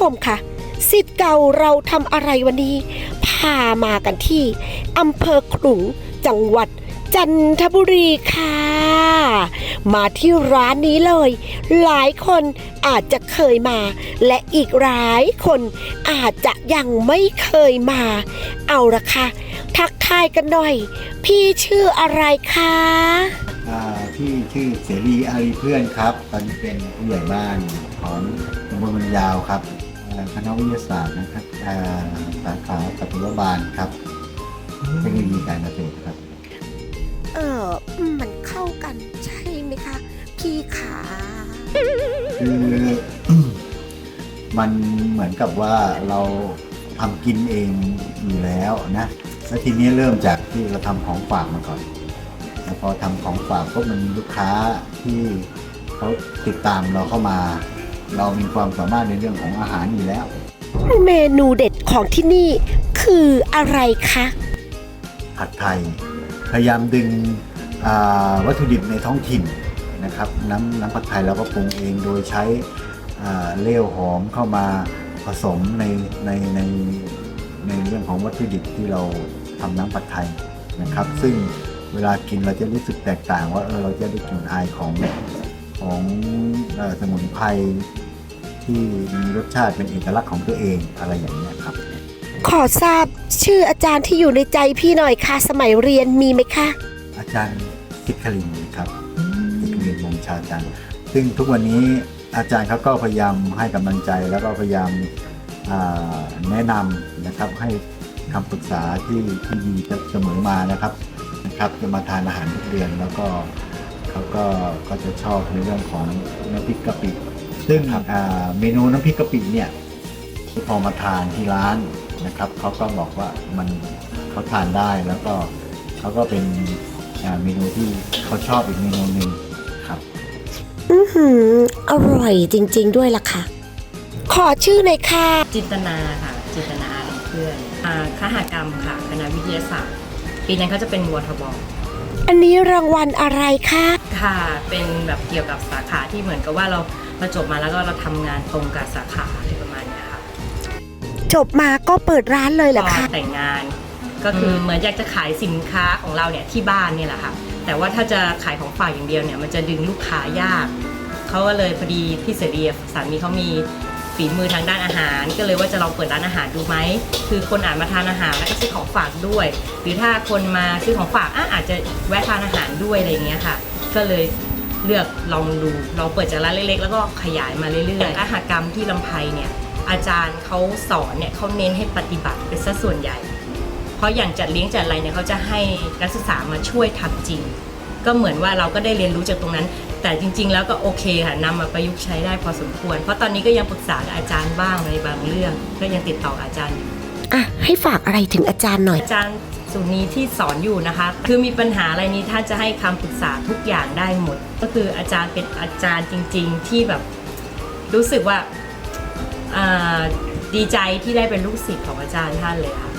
ผู้ชมค่ะสิทธิ์เก่าเราทำอะไรวันนี้ พามากันที่อำเภอขลุงจังหวัดจันทบุรีค่ะ มาที่ร้านนี้เลย หลายคนอาจจะเคยมา และอีกหลายคนอาจจะยังไม่เคยมา เอาละค่ะ ทักทายกันหน่อย พี่ชื่ออะไรคะพี่ชื่อเสรีอารีเพื่อนครับ ตอนนี้เป็นผู้ใหญ่บ้านของตำบลมันยาวครับ คณะวิทยาศาสตร์นะครับอ่าสาขาปฏิบัติบาลครับเทคโนโลยีการเกษตรครับ เออมันเข้ากันใช่ไหมคะ พี่ขาคือมันเหมือนกับว่าเราทำกินเองอยู่แล้วนะแล้วทีนี้เริ่มจากที่เราทำของฝากมาก่อนแล้วพอทำของฝากก็มันมีลูกค้าที่เขาติดตามเราเข้ามา เรามีความสามารถในเรื่องของอาหารอยู่แล้ว เมนูเด็ดของที่นี่คืออะไรคะ ผัดไทย พยายามดึงอ่าวัตถุดิบในท้องถิ่นนะครับน้ำน้ำผัดไทยเราก็ปรุงเองโดยใช้อ่าเลี้ยวหอมเข้ามาผสมในในในในเรื่องของวัตถุดิบที่เราทำน้ำผัดไทยนะครับ ซึ่งเวลากินเราจะรู้สึกแตกต่างว่าเออเราจะได้กลิ่นอายของ ของเอ่อสมุนไพรที่มีรสชาติเป็นเอกลักษณ์ของตัวเองอะไรอย่างนี้ยครับ ขอทราบชื่ออาจารย์ที่อยู่ในใจพี่หน่อยค่ะ สมัยเรียนมีไหมคะ อาจารย์ทิคลินครับทิคลินวงศ์ชาจันทร์ซึ่งทุกวันนี้อาจารย์เขาก็พยายามให้กำลังใจแล้วก็พยายามอ่าแนะนำนะครับให้คำปรึกษาที่ที่ดีเสมอมานะครับนะครับจะมาทานอาหารทุกเดือนแล้วก็ เขาก็ก็จะชอบในเรื่องของน้ำพริกกะปิ ซึ่งอ่าเมนูน้ำพริกกะปิเนี่ยพอมาทานที่ร้านนะครับเขาก็บอกว่ามันเขาทานได้แล้วก็เขาก็เป็นอ่าเมนูที่เขาชอบอีกเมนูหนึ่งครับ อือหือ อร่อยจริง ๆ ด้วยล่ะค่ะ ขอชื่อหน่อยค่ะ จินตนาค่ะ จินตนาอะไรเพื่อนอ่าคหกรรมค่ะ คณะวิทยาศาสตร์ ปีนั้นเขาจะเป็นวทบ อันนี้รางวัลอะไรคะ ค่ะ เป็นแบบเกี่ยวกับสาขาที่เหมือนกับว่าเราเราจบมาแล้วก็เราทำงานตรงกับสาขาอะไรประมาณเนี้ยค่ะจบมาก็เปิดร้านเลยเหรอคะแต่งงาน ก็คือเหมือนอยากจะขายสินค้าของเราเนี่ยที่บ้านเนี่ยแหละค่ะ แต่ว่าถ้าจะขายของฝากอย่างเดียวเนี่ยมันจะดึงลูกค้ายาก เขาก็เลยพอดีพี่เสรีสามีเขามีฝีมือทางด้านอาหาร ก็เลยว่าจะลองเปิดร้านอาหารดูไหม คือคนอาจมาทานอาหารแล้วก็ซื้อของฝากด้วย หรือถ้าคนมาซื้อของฝากอะอาจจะแวะทานอาหารด้วยอะไรอย่างเงี้ยค่ะ ก็เลยเลือกลองดูลองเปิดจากร้านเล็กๆ แล้วก็ขยายมาเรื่อยๆอาหารกรรมที่ลำไพเนี่ยอาจารย์เขาสอนเนี่ยเขาเน้นให้ปฏิบัติเป็นสัดส่วนใหญ่ เพราะอย่างจัดเลี้ยงจัดอะไรเนี่ยเขาจะให้นักศึกษามาช่วยทำจริง ก็เหมือนว่าเราก็ได้เรียนรู้จากตรงนั้น แต่จริง ๆ แล้วก็โอเคค่ะนำมาประยุกต์ใช้ได้พอสมควร เพราะตอนนี้ก็ยังปรึกษากับอาจารย์บ้างในบางเรื่อง ก็ยังติดต่อกับอาจารย์อยู่อะให้ฝากอะไรถึงอาจารย์หน่อยอาจารย์ สุนีที่สอนอยู่นะคะ คือมีปัญหาอะไรนี้ท่านจะให้คำปรึกษาทุกอย่างได้หมด ก็คืออาจารย์เป็นอาจารย์จริง ๆ ที่แบบรู้สึกว่าอ่าดีใจที่ได้เป็นลูกศิษย์ของอาจารย์ท่านเลยค่ะ